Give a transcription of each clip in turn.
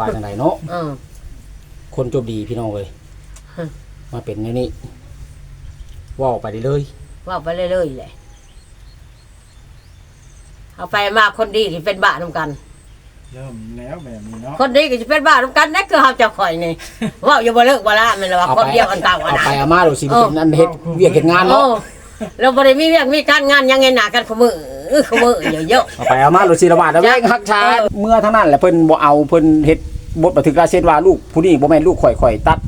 ว่าจังไดเนาะเออ คนจบดีพี่น้องเอ้ยฮะ มาเป็นในนี้เว้าไปได้เลยว่าไปเรื่อยๆเลยเอาไปมาคนดีที่เป็นบ้านำกัน เริ่มแล้วแบบนี้เนาะคนดีก็จะเป็นบ้านำกันนั่นคือเฮาเจะข่อยนี่ว่าอย่าบ่เลิกบ่ละแม่นว่าคนเดียวกันเก่าอันเอานั้ไปนเอามาดูสิเป็นอันเฮ็ดเวียกเฮ็ดงานโอ้เนาะเราบ่ได้มีเรื่องมีการงานยังไงหนากันขมือขมือเยอะ เอาไปเอามาดูสิระบาดแล้วแม่งฮักชาเมื่อทั้งนั้นแหละเพิ่นบ่เอาเพิ่นเฮ็ด บทบันทึกราเช็ดว่าลูกผู้นี้บ่แม่นลูกข่อยข่อยตัด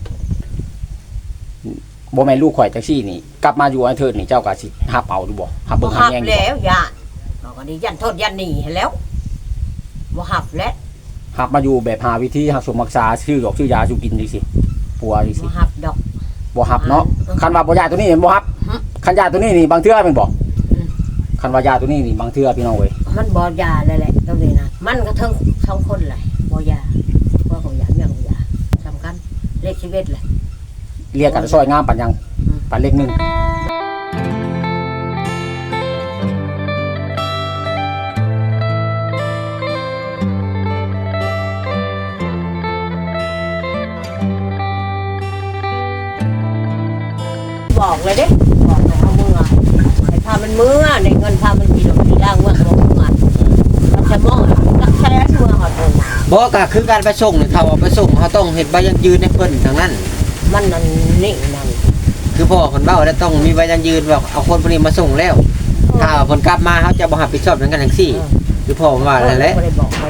บ่แม่นลูกข่อยจังซี่นี่ กลับมาอยู่อันเทิดนี่เจ้าก็สิหับเอาดูบ่หับๆเบิ่บ่งหัหับบแยงดูแล้บ่วย่านบอกก็ดียันโทษยันหนีให้แล้วบ่หับแล้วหับมาอยู่แบบหาวิธีหักสมรักษาชื่อดอกชื่อยาชูกินจังซี่ปัวจังซี่บ่หับดอก บ่หับเนาะอืมคันว่าบ่ยาตัวนี้บ่หับอืมคันยาตัวนี้นี่บางเทื่อเป็นบ่อืม คันว่ายาตัวนี้นี่บางเทื่อพี่น้องเว้ยมันบ่ยาเลยแหละตรงนี้นะมันก็ทั้งสองคนเลยบ่ยาว่าของยาเรื่องของยาสำคัญ เลขชีวิตเลยเรียกกันซอยงามปันยังอืมปันเล็กหนึงบอกเลยเด้บอกให้เอามือให้พามันมือในเงินพามันกี่ดอกกี่ล่างเมื่อบอกมือมันจะมองรักแท้เมื่อหอดมา บ่ก็คือการไปส่งนี่เขาเอาไปส่งเขาต้องเฮ็ดใบยังยืนให้เพิ่นทางนั้น มันนั่นนี่นั่นคือพ่อคนเบ้าแล้วต้องมีใบยังยืนว่าเอาคนพวกนี้มาส่งแล้ว ถ้าเอาคนกลับมาเขาจะบ่รับผิดชอบนั้นกันทั้งสี่คือพ่อผมว่านั่นแหละไม่ได้บอกไป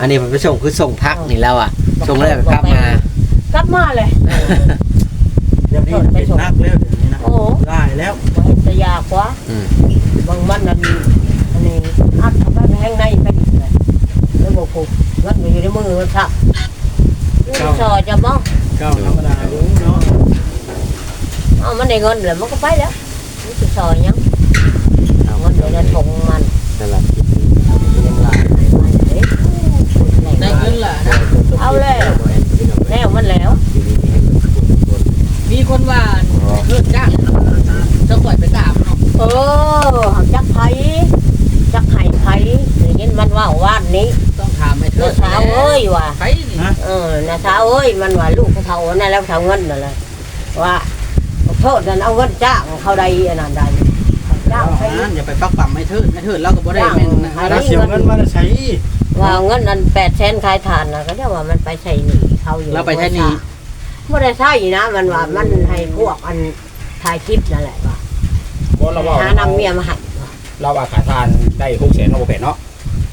อันนี้มันไปส่งคือส่งพักนี่แล้วอะส่งแล้วก็กลับมากลับมาเลย เดี๋ยวนี้มันเป็นนักแล้วเดี๋ยวนี้นะโอ้ ได้แล้วบ่เห็นจะยากกว่าอืมบางมันนั่นอันนี้อัดเข้าไปแห้งในไปอีกเลยแล้วบอก ผูกวัดอยู่ในมือมันสักนี่ซอจะมองเก้าธรรมดาอยู่เนาะเอามันได้เงินแล้วมันก็ไปแล้วนี่คือซอยยังเอาเงินไปในถุงมันนั่นแหละได้เงินละเอาแล้วแล้วมันแล้วมีคนว่าเพื่อนจ้างจะปล่อยไปตามเนาะเออหักจักไผจักไห้ไผได้ยินมันว่าว่านนี้ ต้องถามไอ้เธเมื่ออเช้าเอ้ยว่ะใครนี่เออนะเช้าเอ้ยมันว่าลูกเขาเท่านั่นแล้วเท่าเงินนั่นแหละว่าโทษนั่นเอาเงินจ้างเขาใดอันนั้นใดจ้างไปนั่นอย่าไปปักปั๊มไอ้เธอไอ้เธอเราก็บ่ได้แม่นนะจ้างถ้าเสียเงินมาจะใช้ว่าเงินนั้นแปดแสนขายฐานนะก็เรียกว่ามันไปใช้หนี้เขาอยู่เราไปใช้หนี้ไม่ได้ใช่นะมันว่ามันให้พวกอันถ่ายคลิปนั่นแหละว่าบ่เราว้าหานำเมียมาให้ว่ะเราว่าขายทานได้600,000เนาะบ่แปดเนาะ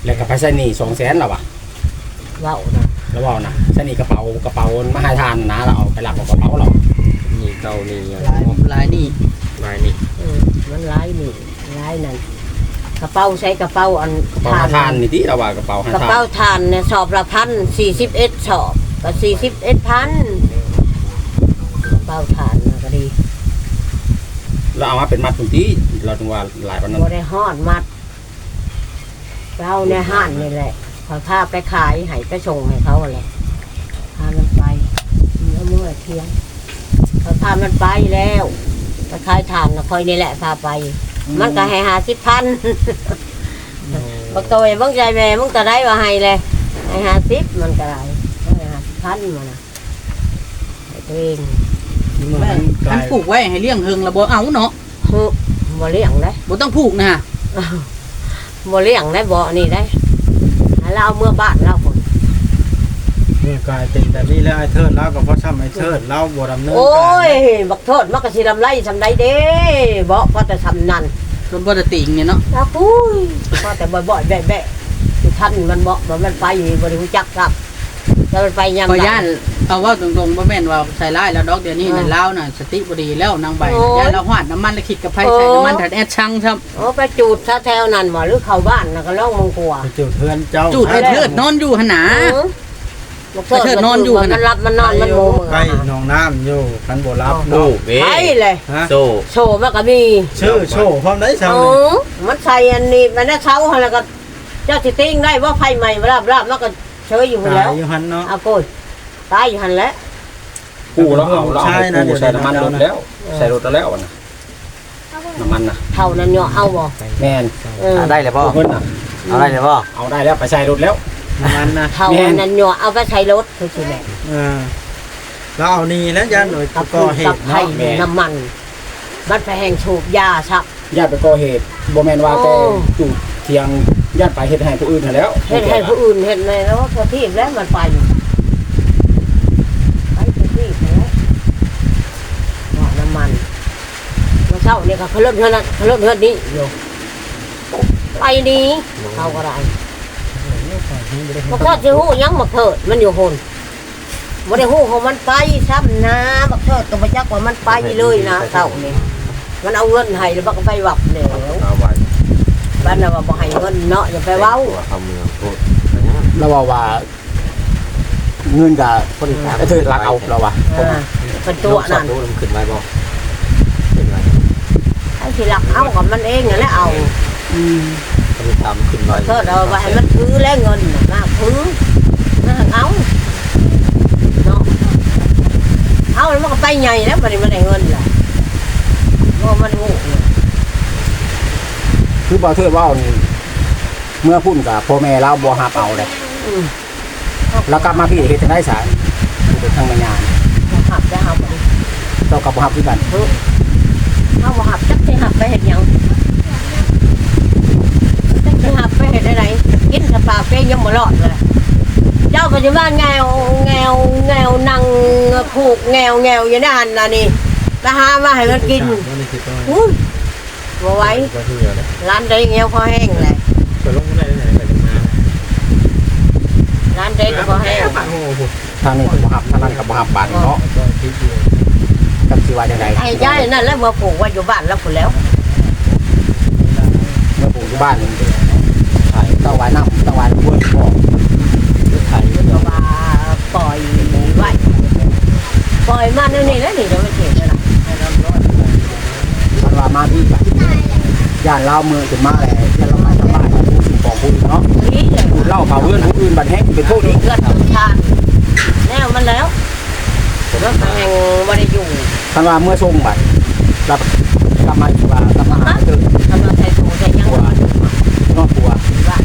แล้วก็ไปใช้หนี้200,000แล้วว่ะ เว้านะแล้วเว้านะใช้หนี้กระเป๋ากระเป๋ามาให้ทานนะเราเอาไปรับเอากระเป๋าเรานี่เก่านี่ยังลายลายนี่ลายนี่อืมมันร้ายหนี่ร้ายนั่นกระเป๋าใช้กระเป๋าอันกระเป๋าหาทานนี่ติเราว่ากระเป๋าหากระทาเป๋านทานเนี่ยสอบละพันสี่สิบเอ็ดสอบก็สี่สิบเอ็ดพันกระเป๋าทานน่ะก็ดีเราเอามาเป็นมัดพุ่นติเราถึงว่าหลายปานนั้นบ่ได้ฮอดมัดเราในห้านนี่แหละ ขอพาไปขายให้ไปส่งให้เขาอะไรพามันไปเมื่อเมื่อเที่ยงเขาพามันไปแล้วไปขายทานนะคอยนี่แหละพาไป มันก็ให้หาสิบพันบอกตัวเองมึงใจแม่มึงจะได้ว่าให้เลยให้หาสิบมันก็ได้ให้หาสิบพันมันนะให้ตัวเองเมื่อแม่มันกอัลานยผูกไว้ให้เลี้ยงเฮิงแล้วบ่เอาเนาะฮึบ่เลี้ยงได้บ่ต้องผูกนะบ่เลี้ยงได้บ่นี่ได้ ให้เราเอาเมื่อบ้านเราคนเมื่อกลายเป็นแบบนี้แล้วไอ้เทิดเราก็เพราะซ้ำไอ้เทิดเราบ่ดำเนินโอ้การยบักโทษมักกะสิลำไรทำได้เด้บ่พอแต่ทำนั่นรถบ่ได้ติงเนี่ยเนาะนะปุ้ยพอแต่บ่อยๆแบะๆที่ท่านมันบ่บ่มันไปบ่ได้รู้จักครับ แล้วมันไปยามก็ใดย่านเอาเว่าตรงๆบ่แม่นว่าใส่ร้ายแล้วดอกเดี๋ยวนี้น่ะลาวน่ะสติบ่ดีแล้วนางใบโอ้ยย่านเราหวาดน้ำมันแล้วคิดกับไผใส่น้ำมันถัดแอดชังครับโอ้ไปจูดซะแถวนั้นบ่หรือเข้าบ้านน่ะก็ลองมึงกลัวไปจุดเทือนเจ้าจูดไอ้เทิดนอนอยู่หั่นน่ะ เออบักโทษไอ้เทิดนอนอยู่มันน่ะรับมันนอนมันโมมือใกล้หนองน้ำอยู่คันบ่รับโอ้เนาะเว้ไปเลยฮะโซโชว์มันก็มีชื่อโชว์พร้อมได้ซ้ำโอ้นี่มันใส่อันนี้มันได้เช้าหั่นแล้วก็เจ้าสิติ้งได้ว่าไฟใหม่ราบราบมันก็ เชยอยู่หั่นตาแล้ยวอยู่หันเนาะ เอาโกยตายอยู่หั่นแหล้วกูเราเอาเราใช่เอานะกูใส่น้ำมันเดี๋รยวถนะ แล้ว ใส่รถแล้วอะนะน้ำมันน่ะเท่านั้นเนาะเอาบ่แม่นเออเอาได้เลยพ่อเพิ่นน่ะเอาได้เลยพ่อเอาได้แล้วไปใส่รถแล้วมันนะเท่านั้นหนัวเอาไปใช้รถคือสิแม่เออเราเอานี่แล้วยันโดยกับก่อเหกับตุไข่เนาะน้ำมันมันไปแห่งสูบยาชักญาติไปก่อเหตุบ่แม่นว่าแต่โอ้จูดเทียง ญาติไปเฮ็ดให้ผู้อื่นนั่นแล้วเห็นให้ผู้อื่นเห็นในแล้วพอที่แล้วมันไปไปพอที่แล้วว่าน้ำมันมื่อเช้าเนี่ยก็เขาเริ่มเท่านั้นเขาเริ่มเท่านี้อยู่ไปนี้เขาก็ได้บักเถิดจะหู้ยังบักเถิดมันอยู่คนบ่ได้หู้ของมันไปซ้ำนะบักเถิดตัวประจักษ์ว่ามันไปเลยนะเท่านี้มันเอาเงินให้แล้วมันก็ไปหวับแล้วเอาไว้ บ้านน่ะว่าบ่ให้เงินเนาะอย่าไปเว้าตัวเขาเมืองโทษเราว่าว่าเงินกับคนที่ไอ้เธอรักเอาเราว่าอ่าเป็นตัวนั่นดูมันขึ้นไว้บ่ขึ้นไว้ไอ้ที่หลักเอากับมันเองนั่นแหละเอาคนที่ทำขึ้นไว้เธอเอาไว้ให้มันถือแล้วเงินน่ะมาถือมาเอาเนาะเอาแล้วมันก็ไปใหญ่แล้วมันมันได้เงินล่ะเพราะมันโง่เนี่ย คือบ่เธอเว่านี่เมื่อพุ่นกับพ่อแม่เราบ่หาเอาเลยอืมแล้วกลับมาพี่เฮ็ดจังได๋ซะเป็นทางมายานบ่หับจะหับบ่เจ้ากับบ่ฮับคือกันเอาบ่หับจักสิหับไปเฮ็ดหยังจักสิหับไปเฮ็ดอะไรกินสปาเป้ยังบ่รอดเลยเจ้าปัจจุบันแงวแงวแงวนั่งผูกแงวแงวอยู่ในหันน่ะนี่ไปหามาให้มันกินบ่ได้คิดว่าอุ้ย บ่ไหว้บ่ที่เหลือแล้วร้านใดแงวพอแห้งเลยก็ลงได้ไหนก็จะมาร้านใดก็พอแห้งโอ้โหทางนี้ก็บ่ฮับทางนั้นก็บ่ฮับบาดเนาะก็คิดอยู่จักสิว่าจังได๋ไอ้ย่ายนั่นแล้วมาปลูกไว้อยู่บ้านแล้วพุ่นแล้วเมื่อปลูกอยู่บ้านขายเต้าหวายน้ำเต้าหวายบ้วนบ่ไข่เพราะว่าปล่อยไว้ปล่อยมานั่นนี่แล้วนี่จะไม่เห็นแล้วล่ะ มันว่ามาพี่กัน ย่านเราเมืองขึ้นมาแล้วย่านเราไปทำบ้านผู้สิ่งของผู้อื่นเนาะนี่เลยพูดเล่าเผาเพื่อนผู้อื่นบัดแห้งเป็นโทษอีกเลือดต้นทานแนวมันแล้วแล้วแห่งบ่ได้อยู่คันว่าเมื่อส่งบัดรับกลับมาอีกว่ากลับมาหาเจอทำมาใส่ถุงใส่ยังตัวนอกตัวว่า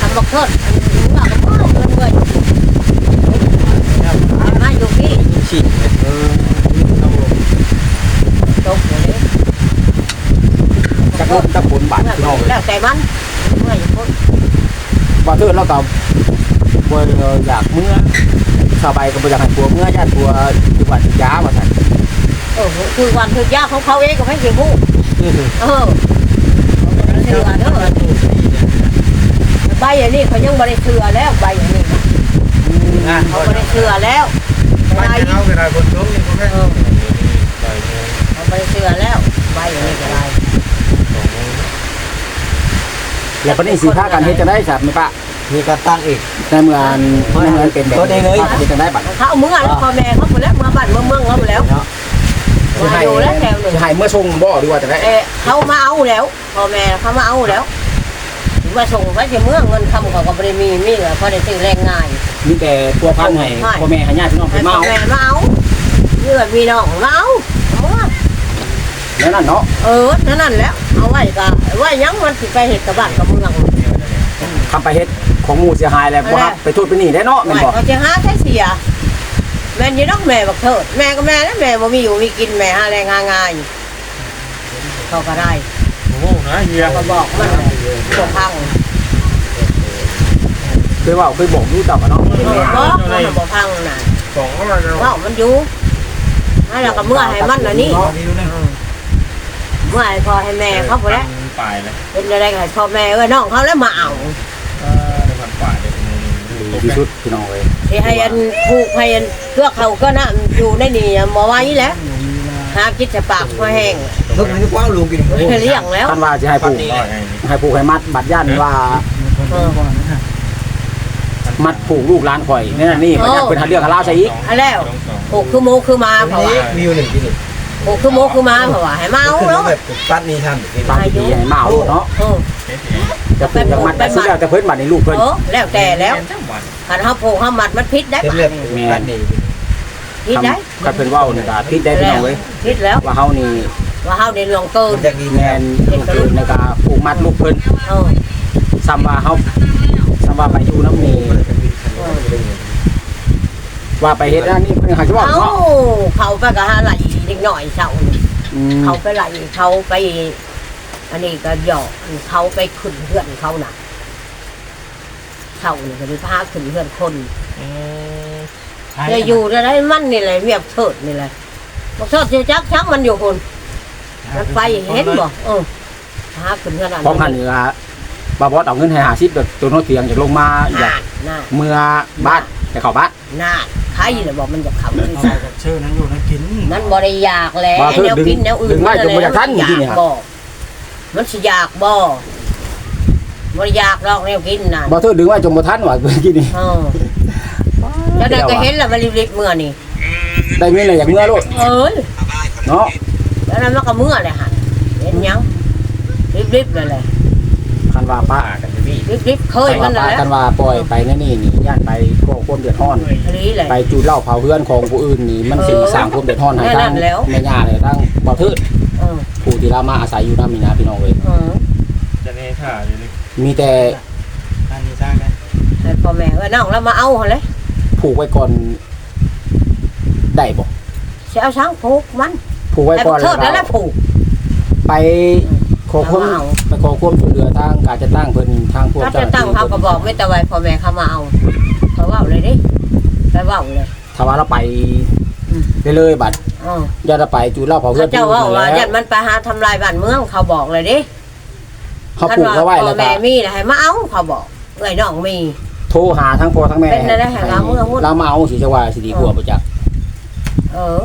ทำบอกเถิดอันนี้ว่าก็พ่อเงินเงินมาอยู่ที่ ฉีดเออ ตกอยู่เลย จักรถจักผลบาดพี่น้องเลยแล้วแต่มันเมื่ออยู่พ้นว่าเธอเราก็บ่อยากเมื่อสบายก็บ่อยากให้ผัวเมื่อญาติผัวอยู่บ้านยาว่าซั่นเออคือวันคือยาของเขาเองก็ไม่เกี่ยวหูเออเสือเด้อใบอย่างนี้เขายังบริเสือแล้วใบอย่างนี้นะเขาบริเสือแล้วไปใบเอาเวลาบนโต๊ะนี่ก็แค่เออเขาบริเสือแล้วใบอย่างนี้ก็ได้ แล้วปานนี้สิพากันเฮ็ดจังได๋ครับแม่ป้ามีการตั้งอีกในเมืองในเมืองเป็นแบบตัวเองเลยเฮ็ดจังได๋บัดเขาเอามือแล้วพ่อแม่เขาหมดแล้วมาบ้านเมืองเมืองเขาหมดแล้วสิมาให้อยู่แล้วแถวหนึ่งสิให้เมื่อส่งบ่หรือว่าจังได๋เออเขามาเอาแล้วพ่อแม่เขามาเอาแล้วถึงมาส่งไปที่เมืองเงินคำเขาก็บริมีมีเหลือพอได้ซื้อแรงงานมีแต่ตัวพันให้พ่อแม่ให้ญาติพี่น้องให้เพิ่นพ่มาอเอาแม่มาเอาเลือดมีน้องมาเอาเอามา แล้วนั่นเนาะเออนั่นนั่นแหล้วเอาไว้ก็ไว้ยังมันสิไปเห็ดกับบ้านกับเมืองทำไปเฮ็ดของหมู่เสียหายแล้วบ่ครับไปโทษไปนี่ได้เนาะแม่นไว้บ่เขาจะหาใช้เสีย แม่นอยี่น้องแม่บักเถิดแม่ก็แม่แล้วแม่บ่มีอยู่มีกินแม่หาแรงหางานเขาก็ได้โอ้โหนะเฮียเขาก็บอกมันบอกพังเคยเว่าเคยบอกอยู่เจ้าก็เนาะเออบอกมันน่ะบอกพังน่ะของอะไรเนาะว่ามันอยู่ให้เราก็เมื่อให้มันน่ะนี่ เมื่อให้พ่อให้แม่เขาพอแล้วปลายเลยเป็นอะไรก็ให้พ่อแม่เอ้ยน้องเขาแล้วมาเอาเออในวันปลายเด็กดีที่สุดพี่น้องเอ้ยที่ให้อันผูกให้อันเพื่อเขาก็น่ะอยู่ในนี่หมอไว้แล้วหากิจปากพอแห้งเพิ่งนึกว่าลุงกินเลี้ยงแล้วท่านว่าจะให้ผูกให้ผูกให้มัดบัดย่านว่าเออมัดผูกลูกหลานข่อยนี่นนี่บัดย่านเพิ่นหาเรื่องหาลาวใส่อีกอันแล้วผูกคือโมคือมาเพราะว่ามีอยู่หนึ่งที่หนึ่ง ผูกคือโมคือมาเพราะว่าให้มาเอาแล้วแบบปัดนี้ทำบางทีให้มาเอาเนาะเออจะผูกจะมัดแต่สุดแล้วแต่เพิ่นบัดนี้ลูกเพิ่นเออแล้วแต่แล้วหันเฮาผูกเฮามัดมันพิษได้เป็นปะเลือดปัดนี้พิษได้กับเพิ่นเว้านี่ก็ผิดได้พี่น้องเอ้ยพิษแล้วว่าเฮานี่ว่าเฮาได้ลงเกินจากดีแม่นลูกเพิ่นแล้วก็ผูกมัดลูกเพิ่นเออซ้ำว่าเฮาซ้ำว่าไปอยู่น้ำนี่ว่าไปเฮ็ดอันนี้เพิ่นหาสิบอกเอาเนาะเขาไปก็หาไหล นิดหน่อยเช้านี่อืมเขาไปไหลเขาไป อันนี้ก็หยอกเขาไปขึ้นเพื่อนเขาน่ะเช้านี่ก็ไปพาขึ้นเพื่อนคนจะอยู่จะได้มันนี่แหละเวียบเถิดนี่แหละบอกเถิดจะจักชักมันอยู่คน มันไปเห็นบ่เออพาขึ้นเพื่อนอันพร้อมหันนี่ล่ะบาบอสเอาเงินให้50แบบตัวโน้ตเตียงจากลงมาอยากน่าเมื่อบ้านจะเข้าบ้านน่า ใครเลยบอกมันจะขับเอากับชื่อนั้นอยู่นั้นกินมันบริยากแล้วว่าเถิดแนวกินแนวอื่นดึงไว้จนบ่อยากทันอยู่ที่นี่มัฮะบ่มันสิอยากบ่บริยากหรอกแนวกินน่ะบ่เธอดึงไว้จนบ่ทันว่าเมื่อกี้นี่เออแล้วได้ก็เห็นแล้วมันรีบๆเมื่อนี่ได้เงินเลยอยากเมื่อโลดเอ้ยเนาะแล้วนั้นมันก็เมื่อเลยฮะเห็นยังรีบๆเลยเลย คันว่าป้ารีบๆเคยมันคันั่นว่าแหละคันว่าปล่อยไปแนี่นี่นี่ย่านไปก่อความเดือดร้อน อันนี้เลยไปจูดเหล้าเผาเพื่อนของผู้อื่นนี่มันสิเออสร้างความเดือดร้อนให้แน่ทั้งนอนแล้ว แม่ย่าเลยทั้งบ่เทิดเออผู้ที่เรามาอาศัยอยู่นำนี่นะพี่น้องเอ้ยเออจะเนท่าอยู่นี่มีแต่อันนี้สร้างกันให้พ่อแม่ว่าน้องแล้วมาเอาหั่นเลยผูกไว้ก่อนได้บ่สิเอาช้างผูกมันผูกไว้แต่ก่อนเถิดแล้วแหละผูกไป ขอความเอา ไปขอความช่วยเหลือทางการจะตั้งเพิ่นทางพวกถ้าเจ้าจะหน้าตั้งที่เขาก็บอกไม่แต่ไว้พ่อแม่เขามาเอาเขาเว่าเลยดิไปเว่าเลย ถ้าว่าเราไปอืม ไปเลยบัดเอออย่าเราไปจูดเหล้าเผาเพื่อเขานเจ้าว่าว่าแล้ยันมันไปหาทำลายบ้านเมืองเขาบอกเลยดิเขาปลูกเขาไว้พ่แล้อวก็แม่มีนะให้มาเอาเขาบอกเอ้ยน้องมี โทรหาทั้งพ่อทั้งแม่เป็นอะไรให้เราเมื่อพูดเรามาเอาสิจะว่าสิดีกว่าบ่จักเออ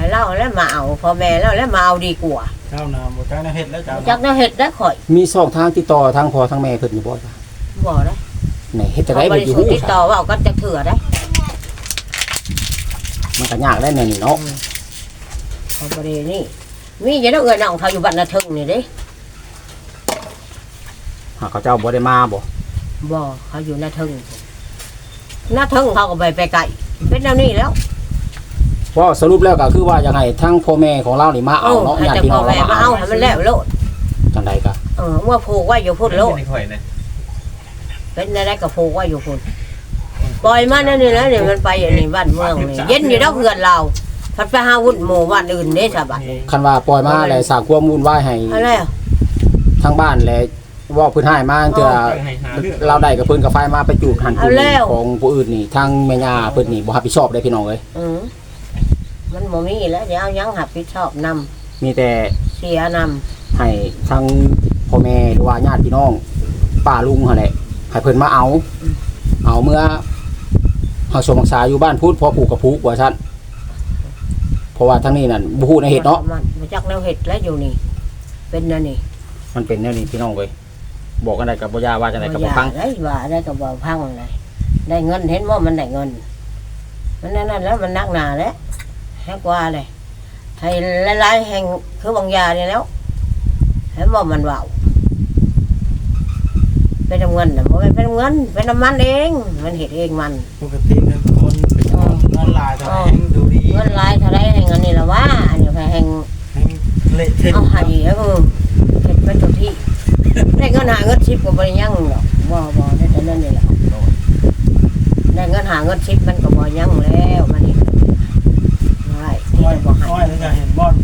ให้เล่าแล้วมาเอาพ่อแม่แล้วแล้วมาเอาดีกว่าเจ้านาบ่เจ้านาเฮ็ดแล้วเจ้าจักน่าเฮ็ดได้ข่อยมีช่องทางติดต่อทางพ่อทั้งแม่เพิ่นอยู่บ่จ้ะบอกได้ไหนเฮ็ดจะเขาได้บบ่ริอยู่สุทฮู้ธิ์ติดต่อเว่ากันจะเถื่อได้มันก็ยากได้แน่นี่เนาะเขาบรินี่ มีอย่าได้เอ้ยน้องเขาอยู่บ้านนาทึงนี่เดิหากเขาเจ้าบ่ได้มาบ่บ่เขาอยู่นาทึงนาทึงเขาก็ไปไปไกลเป็นแนวนี้แล้ว เพราะสรุปแล้วก็คือว่ายังไงทั้งพ่อแม่ของเรานี่มาเอาเนาะให้ญาติแต่พี่พ่น้อองแม่เรามามาเอาเอาให้มันแล้วโลดจังใดก็เออเมื่อผูกไว้อยู่พุ่นโลดไม่ค่อยนะเป็นอะไรก็ผูกไว้อยู่พุ่นปล่อยมานั่นนี่นะนี่มันไปอย่างนี้บ้านเมืองนี่เย็นอยู่แล้วเพื่อนเราพัดไปหาวุ่นหมู่บ้านอื่นเด้สะบัดคันว่าปล่อยมาแล้วสร้างความวุ่นวายให้อะไรอะทางบ้านแล้วเว่าเพิ่นให้มาเทื่อให้หาเรื่องเราได้กับเพิ่นกับไฟมาไปจูดหันเอาแล้วของผู้อื่นนี่ทางแม่ย่าเพิ่นนี่บ่รับผิดชอบได้พี่น้องเอ้ยอื มมันบ่มีแล้วเดี๋ยวเอายังหับผิดชอบนำมีแต่เสียนำให้ทางพ่อแม่หรือว่าญาติพี่น้องป้าลุงหั่นแหละให้เพิ่นมาเอา เอาเมื่อเฮาสมรักษาอยู่บ้านพูดพอผูกกับผูกว่าซั่นเพราะว่าทั้งนี้นั่นบ่ฮู้ในเหตุเนาะมันมาจากแนวเห็ดแล้วอยู่นี่ เป็นนั่นนี่มันเป็นแนวนี้พี่น้องเอ้ยบอกกันได้กับบ่ยาว่าจังได๋ก็บ่ฟัง ได้ว่าได้ก็บ่พังเลยได้เงินเห็นว่ามันได้เงิน มันนั่นนั่นแล้วมันนักหนาแล้ว แห้งกว่าเลยให้หลายๆแห่งคือบางยาเนี่ยแล้วเห็นว่ามันเบาเป็นน้ำเงินนะบ่แม่นเป็นน้ำเงินเป็นน้ำมันเอง มันเห็ดเองมันปกติเงินคนเป็นเงินลายเท่าไหร่ดูดีเงินหลายเท่าไรแห่งอันนี้ละว่าอันนี้แห่งเละเทะเอาใหายเออเห็ดเป็นตัวที่ได้เงินหาเงินชิปก็บริยังหรอกบ่บ่ได้แต่นั่นนี่แหละได้เงินหาเงินชิปมันก็บ่ยังแล้วมันนี่ไม่ที่ อ้อยจะบ่ให้อ้อยแล้วจะเห็นบ่อน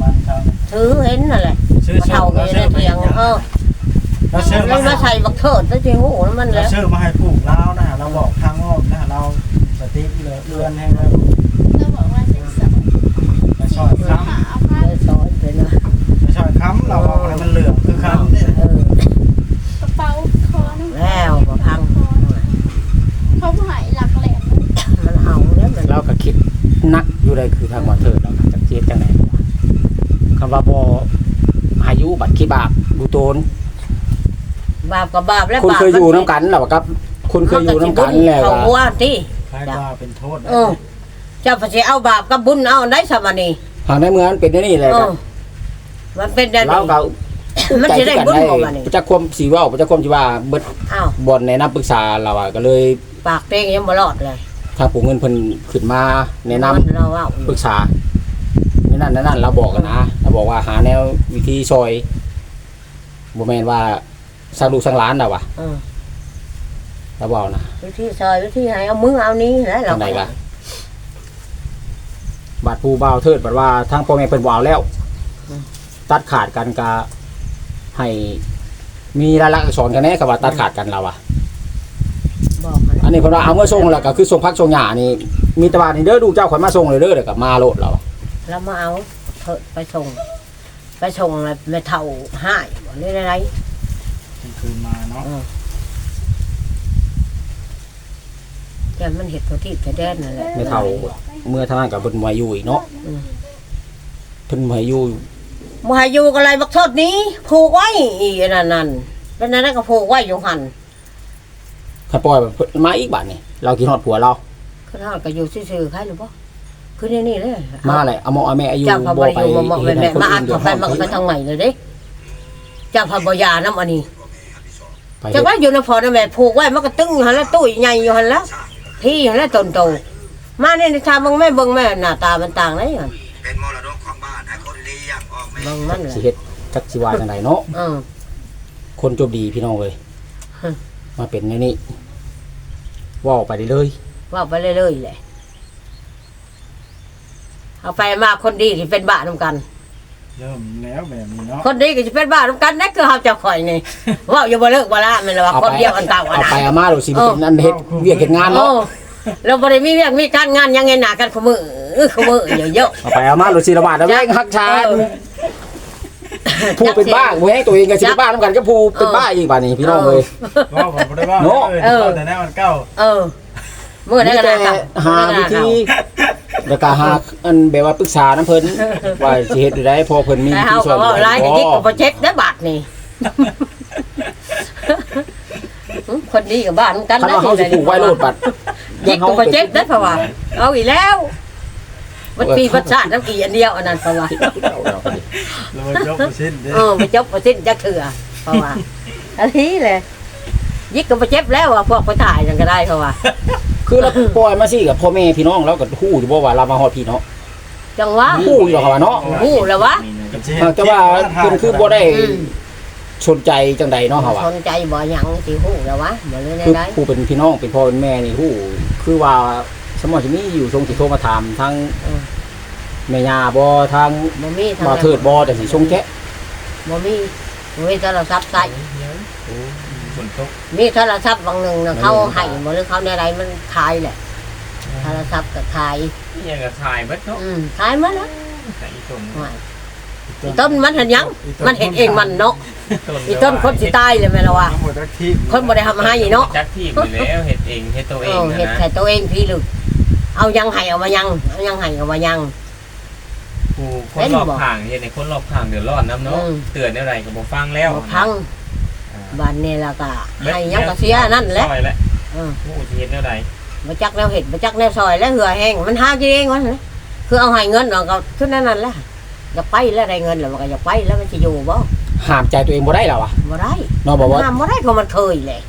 มันเท่าถือเห็นนั่นแหละชื่อมาเช่าเท่ากันได้เพียงเออเราเชื่อเลยมามาใส่บักเถิดแล้วจริงโอ้โหมันเราแล้ว เชื่อมาให้ปลูกแล้วนะเราบอกทางอ้อมนะเราสติ๊กเรือนแห้งแล้ว ก็บอกว่าจะสอน มาช่อยค้ หาเอาผ้า เลยสอนเป็นว่าำมาช่อยค้ำเราบอกให้มันเหลืองคือค้ำเนี่ย เออก ระเป๋าคอน้ำ แล้วบ่พัง เขาหายหลักแหลม มันเอาแล้วมัน เราก็คิดนักอยู่ได้คือทางบ่เถิดเราก็จักเจ็ดจังได๋คำว่าบ่อายุบัตรขี้บาปดูโตน บาปกับบาปแล้วคนบาปเคยอยู่น้ำกันแล้วครับคนเคยอยู่น้ำกันแล้วเขาว่าว่าที่คล้ายว่าเป็นโทษเออเจ้าพระเจ้าเอาบาปกับบุญเอาได้สมานีทางในเมืองเป็นได้นี่แหละเอครับอมันเป็นได้เรานี่ก็มันจะได้บุญของมันนี่ประจักษ์ความสีว่าประจักษ์ความที่ว่าเบิดอ้าวบอลในน้ำปรึกษาเราอะก็เลย ปากเต้งยังบ่รอดเลยทางผู้เงินเพิ่นขึ้นมาแนะนำมันเราเอาปรึกษาในนั้นในนั้นเราบอกกันนะเราบอกว่าหาแนววิธีซอยบ่แม่นว่า สักลูกสักหล้านดาวะเออแล้วเว้านะวิธีซอยวิธีให้เอามือเอานี้แหล้วเราจังไดวะบาดผู้บ่าวเทิดบัดว่าทางพ่อแม่เพิ่นบ่เอาแล้ว ตัดขาดกันก็ให้มีรายลักษณ์อักษรกันแน่กับว่าตัดขาดกันแล้วอะบอกเขาอันนี้เพิ่นว่าเอาเมื่อส่งแล้วก็คือส่งพักส่งหญ้านี่ มีแตะบาดนี่เด้อดูเจ้าข่อยมาส่งเลยเด้อเดี๋ยวก็มาโลดแล้วอะแล้วมาเอาเถอะไปส่ง ไปส่งแล้วไม่เท่าห้ายบ่ได้ไร คืนมาเนาะแต่มันเห็ดตัวที่จะแดนนั่นแหละไม่เท่าเมื่อเท่านั้นกับเพิ่นบ่ให้อยู่อีกเนาะอืมเพิ่นบ่ให้อยู่มหาอยู่กับอะไรบักโทษนี้ผูกไว้อีนั่นนั่นแล้วนั่นก็ผูกไว้อยู่หันถ้าปล่อยแบบเพิ่นมาอีกบาดนี่เรากินฮอดผัวเรา คือทอดก็อยู่ซื่อๆใครหรือบ่คือนี่นี่เลย มาเลยเอาหมอเอาแม่อายุเจ้าพระบบ่ริไปยูมาบอกเฮ็ดแม่ให้คนมาอัอื่ดนเดือเข้าดไปร้อนมันก็ไปทางใหม่เลยเด้เจ้าพระบยาน้ำอันนี้ ไปจะว่าอยู่ในพอนะแม่ผูกไว้มันก็ตึงอยู่หันแล้วตุ้ยใหญ่อยู่หันแล้วที่อยู่หันแล้วตนโตมาเนี่ยชาบังแม่เบิ่งแม่หน้าตามันต่างเลยหันเป็นมรดกของบ้านให้คนเลี้ยงพ่อแม่เบิ่งมันเลสิยเฮ็ดจักสิว่าจังไดเนาะเออคนจบดีพี่น้องเอ้ยฮึมาเป็นในนี้เว้าไปได้เลย ว่าไปเรื่อยๆเลยเอาไปมาคนดีที่เป็นบ้านำกัน เริ่มแล้วแบบนี้เนาะคนดีก็จะเป็นบ้านำกันนั่นคือเขาเจะข่อยนี่ว่าอย่าบ่เลิกบ่ละแมันละว่าเอาคนไปเดียวกันเก่าอันเอานั้นไปเอามาโดยสิเออเป็นอันเฮ็ดเวียกเฮ็ดงานโอ้เนาะเราบ่ได้มีเรื่องมีการงานยังไงหนากันขมือขมือเยอะ เอาไปเอามาโดยสิระบาดแล้วแม่งฮักชาเออผู้เป็นบ้าบ่ให้ตัวเองก็สิเป็นบ้านำกันก็ผู้เป็นบ้าอีกบาดนี้พี่น้องเอ้ยเว่าผมบ่ได้ว่าเนาะเออ แต่แน่มันเก้าเออเมื่อมีนั้นก็แต่ได้ครับหาวิธี แล้วก็หาอันแบบว่าปรึกษาน้ำเพิ่นว่าสิเฮ็ดได้พอเพิ่นมีแต่วิธีเฮาช่วก็ยว่าหลายบ่ก็ยิกก็บ่เช็ดได้บาทนี่คนดีกับบ้านกันคันว่าเฮาสิปลูกไว้โลดบัดยิกก็บ่เช็ดได้เพราะว่าเอาอีกแล้วมันปีประชาติน้ำอีอันเดียวอันนั้นเพราะว่า เรายกไปสิ้นเด้เออไปจบไปสิ้นจักเถื่อเพราะว่าอันนี้แหละยิกก็บ่เจ็บแล้วว่าพวกไปถ่ายจังก็ได้เพราะว่า คือเราปล่อยมาสิกับพ่อแม่พี่น้องเราก็ฮู้อยู่บ่ว่าเรามาฮอดพี่เนาะจังหวะฮู้อยู่หรอกว่าเนาะฮู้แล้ววะกันสิแต่ว่าเพิ่นคือบ่ได้อืมสนใจจังใดเนาะเฮาว่าสนใจบ่หยังสิฮู้แล้ววะบ่เลยคือได้ผู้เป็นพี่น้องเป็นพ่อเป็นแม่นี่ฮู้คือว่าสมมุติสิมีอยู่ทรงสิโทรมาถามทั้งแม่ย่าบ่ทางบ่มีทางบ่เทิดบ่แต่สิชงแท้บ่มีบ่มีโทรศัพท์ใส่ฝ นตกมีโทรศัพท์บางหนึงน่ะเขาให้บ่หรือเขาในอะไรมันขายแหละโทรศัพท์ก็ขายนี่ยังกระถ่ายเบิดเนาะอืมขายมาแล้วแต่อีต้นว่าอีต้นมันเห็นหยังมันเห็นเองมันเนาะอีต้นคนสิตายเลยแม่ละว่าทั้งหมดทั้งทีมคนบ่ได้ทำให้เนาะจักที่อยู่แล้วเฮ็ดเองเฮ็ดตัวเอเองอนะเฮ็ดนะแค่ตัวเองพี่ลึกเอายังให้เอามายังเอายังให้เอามายังผู้คนรอบข้างเฮ็ดในคนรอบข้างเดือดร้อนน้ำเนาะอืมเตือนอะไรก็บ่ฟังแล้วบ่พังอ่า บ้านนี้แล้วก็ให้ยังก็เสียนั่นแหละซอยแหละเออผู้สิเฮ็ดแนวใดบ่จักแนวเห็ดบ่จักแนวซอยแล้วเหือแห้งมันหากินเองวะนะคือเอาให้เงินเราก็ทุนนั้นนั่นแหละอยากไปแล้วได้เงินแล้วมันก็อยากไปแล้วมันสิอยู่บ่ห้ามใจตัวเองบ่ได้แล้วอะบ่ได้เนาะบ่ว่าห้ามบ่ได้เพราะมันเคยเลย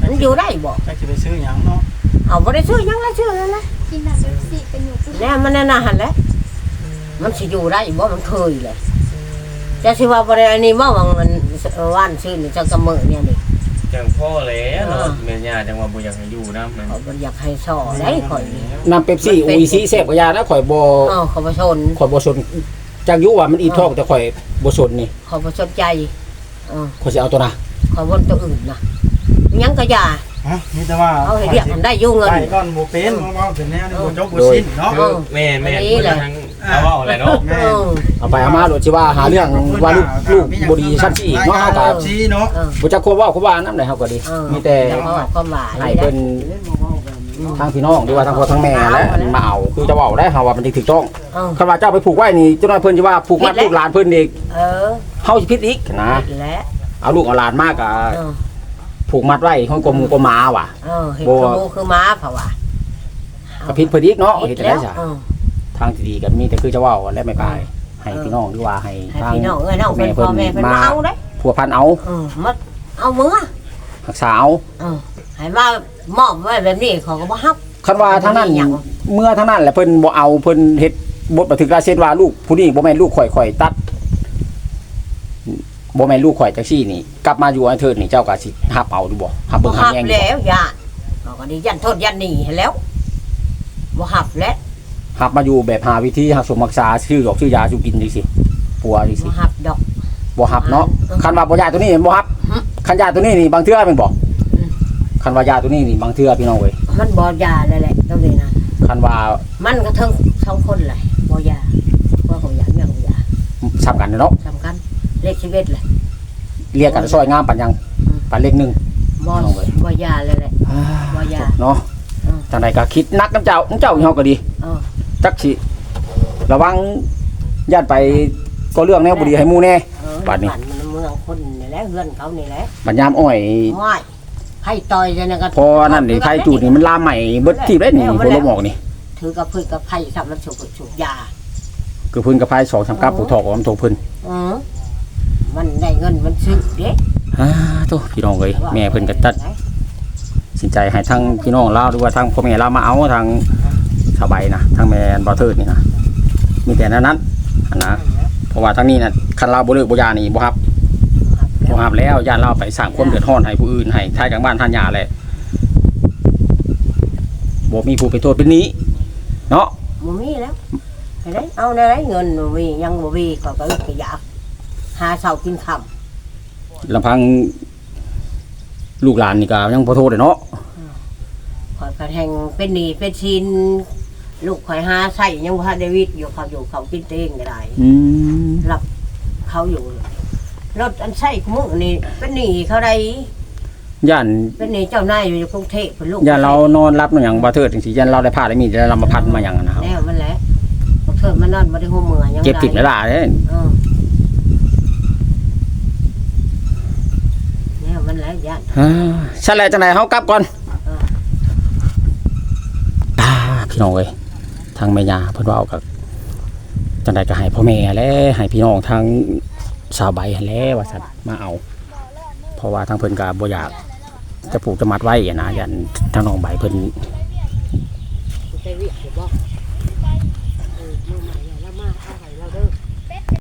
มันอยู่ได้บ่จักสิไปซื้อหยังเนาะเอาบ่ได้ซื้อหยังแล้วซื้อนั่นแหละกินน้ำเบปซี่กันอยู่ปุ๊บแล้วมันนั่นน่ะหั่นแหละมันสิอยู่ได้บ่มันเคยเลย แต่สิว่าบ่ได้อันนี้บ่ว่ามันว่านซื้อนี่จังกะมื้อเนี่ยนี่จังพ่อแล้วเนาะอ่าแม่ย่าจังว่าบ่อยากให้อยู่นำมันเขาบ่อยากให้สอได้ข่อยนี่น้ำเป๊ปซี่โออีซีแซ่บกว่ายานะข่อยบ่เอ้าเขาบ่สนข่อยบ่สนจักอยู่ว่ามันอีท้องแต่ข่อยบ่สนนี่เขาบ่สนใจเออข่อยสิเอาตัวน่ะเขาวนตัวอื่นนะยังก็อย่าฮะมีแต่ว่าเอาให้เรียกมันได้อยู่เงินไปก่อนบ่เป็นเพราะว่าเป็นแนวนี้บ่จบบ่สิ้นเนาะเออแม่แม่อันนี้พูด แหละทั้งเอาเว้าแหละเนาะแม่เออเอาไปเอามาโดดสิว่าหาเรื่องว่าลูกลูกบ่ดีชั้นสี่เนาะเฮาก็ชี้เนาะเออบ่จักควบเว้าควบว่านํได้เฮาก็ดีเออมีแต่จะเอาความหมายให้เพิ่นทางพี่น้องหรือว่าทางพ่อทางแม่และมาเอาคือจะเว้าได้เฮาว่ามันถูกต้องเออคันว่าเจ้าไปผูกไว้นี่เจ้าน้อยเพิ่นสิว่าผูกมัดลูกหลานเพิ่นอีกเออเฮาสิผิดอีกนะและเอาลูกเอาหลานมากก็เออผูกมัดไว้ห้องกลมหมูกลมหมาว่ะเออเห็นบ่ขโมคือม้าเผาว่ะก็ผิดเพิ่นอีกเนาะผิเฮ็ดดจังแล้ได๋วซะเออ ทางที่ดีก็มีแต่คือจะเว้าและไม่ปลายให้พี่น้องหรือว่าให้ให้ทางพี่น้องเอ้ยน้องเป็นพ่อแม่เป็นมาเอาได้ผัวพันเอาเออมาเอามือรักษาเอาเออให้มามอบไว้แบบนี้เขาก็บ่ฮับ คันว่าทางนั้นหยัง เมื่อทางนั้นแหละเพิ่นบ่เอาเพิ่นเฮ็ดบทบันทึกราเช็ดว่าลูกผู้นี้บ่แม่นลูกข่อยข่อยตัดบ่แม่นลูกข่อยจังซี่นี่ กลับมาอยู่อันเทิดนี่เจ้าก็สิหับเอาดูบ่หับบ่เบิ่งหัหับบแยงอยู่บ่แล้วย่านเขาก็ดียันโทษยันหนีให้แล้วบ่หับแล้ว หับมาอยู่แบบหาวิธีหักสมรักษาชื่อดอกชื่อยาชูกินจังซี่ปัวจังซี่บ่หับดอก บ่หับเนาะคันว่าบ่ยาตัวนี้บ่หับฮะคันยาตัวนี้นี่บางเทื่อแม่นบ่อืมคันว่ายาตัวนี้นี่บางเทื่อพี่น้องเว้ยมันบ่ยาเลยแหละตัวนี้นะคันว่ามันก็ทั้งสองคนเลยบ่ยาว่าเขายาเรื่องยาซ้ำกันเนาะสำคัญเลขชีวิตเลยเรียกกันซอยงามปันยังอืมปันเลขหนึ่งบ่บ่ยาเลยแหละบ่ยาเนาะอืมจังใดก็คิดนักน้ำเจ้าน้ำเจ้าเฮาก็ดีเออ จักสิระวังญาติไปก็เรื่องแนวบ่ดีให้หมู่แน่ เออบัดนี้บ้มันเมืองคนนี่แหละเฮือนเขานี่แหละบัดยามอ้อยห้อยให้ต่อยจะนะก็พอนั่นนี่ไผจูดนี่มันลามใหม่เบิดที่เด้นี่บ่ลมออกนี่ ถือกับพืชกับไผ่ทำมันสูบสูบยา คือเพิ่นกับไผ2 3กับผู้ถอกออมโตเพิ่นเออ มันได้เงินมันซื้อเด้อ่าโตพี่น้องเอ้ยแม่เพิ่นก็ตัด สินใจให้ทั้งพี่น้องลาวหรือว่าทั้งพ่อแม่ลาวมาเอาทาง สบายนะทางแม่นบ่เทิดนี่นะมีแต่นั้นนั้นอันนะเพราะว่าทางนี้น่ะคันลาวบ่เลิกบ่ยานี่บ่ฮับบ่ฮับแล้วย่านเราไปสร้างความเดือดร้อนให้ผู้อื่นให้ทายกลางบ้านท่านยาแหละบ่มีผู้ไปโทษเป็นหนี้ เนาะบ่มีแล้วไปได้เอาได้เงินบ่มียังบ่มีก็ก็อึดก็อยากหาเช้ากินค่ำลำพังลูกหลานนี่ก็ยังบ่โทษเลยเนาะข่อยก็แทงเป็นหนี้เป็นชิน ลูกข่อยหาใส่ยังบ่ทันได้วิทย์อยู่เขาอยู่เขากินเองก็ได้อืมรับเขาอยู่รถอันใส่ขมุกนี่เป็นหนี้เขาได้ย่านเป็นหนี้เจ้านายอยู่กรุงเทพเป็นลูกย่านเรานอนรับหยังบ่เทิดจังซี่ย่านเราได้พาได้มีได้ลำมาพัดมาหยังอะนะครับแล้วมันแหละบ่เถิดมันนอนบ่ได้หัวเมือยังเก็บติดไว้ล่ะเด้เออแล้วมันแหละย่านอ่าใช่แล้วจังไดเฮากลับก่อนเออตาพี่น้องเอ้ย ทางแม่ยาเพิ่นว่ากับจังไดก็ให้พ่อแม่และให้พี่น้องทางสาวใบและว่าสัตว์มาเอา เพราะว่าทางเพิ่นก็บ่อยากจะปลูกจะมัดไว้อะนะยันทางน้องใบเพิ่น